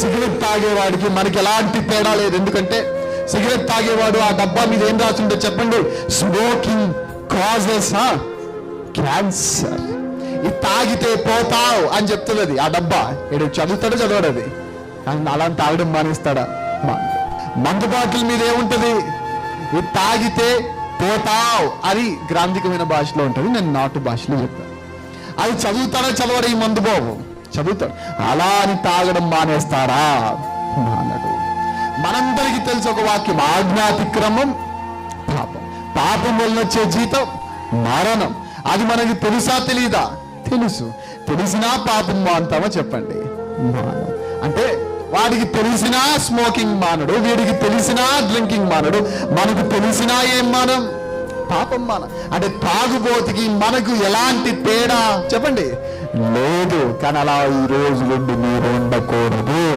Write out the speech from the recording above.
Cigarette తాగేవాడికి మనకి ఎలాంటి తేడా లేదు. ఎందుకంటే సిగరెట్ తాగేవాడు ఆ డబ్బా మీద ఏం రాసిందో చెప్పండి. స్మోకింగ్ కాజెస్ క్యాన్సర్ ఇది తాగితే పోతావు అని చెప్తుంది అది ఆ డబ్బా. ఏడు చదువుతాడు చదవడు అది కానీ అలా తాగడం మానేస్తాడా? మందు బాటిల్ మీద ఏముంటది? ఇది తాగితే పోతావు అది గ్రాంధికమైన భాషలో ఉంటుంది. నేను నాటు భాషలో చెప్తాను. అది చదువుతాడో చదవడు ఈ మందు బాబు? చదువుతాడు అలా అని తాగడం మానేస్తారా? అన్నాడు. మనందరికీ తెలుసు ఒక వాక్యం ఆజ్ఞాతిక్రమం పాపం. పాపం వలన వచ్చే జీతం మరణం. అది మనకి తెలుసా తెలీదా? తెలుసు. తెలిసినా పాపం మానుతామా చెప్పండి? మానం అంటే వాడికి తెలిసినా స్మోకింగ్ మానడు వీడికి తెలిసినా డ్రింకింగ్ మానడు మనకు తెలిసినా ఏం మానం? పాపం మన. అంటే తాగుబోతికి మనకు ఎలాంటి తేడా? చెప్పండి. లే కానీ అలా ఈ రోజు నుండి మీరు ఉండకూడదు.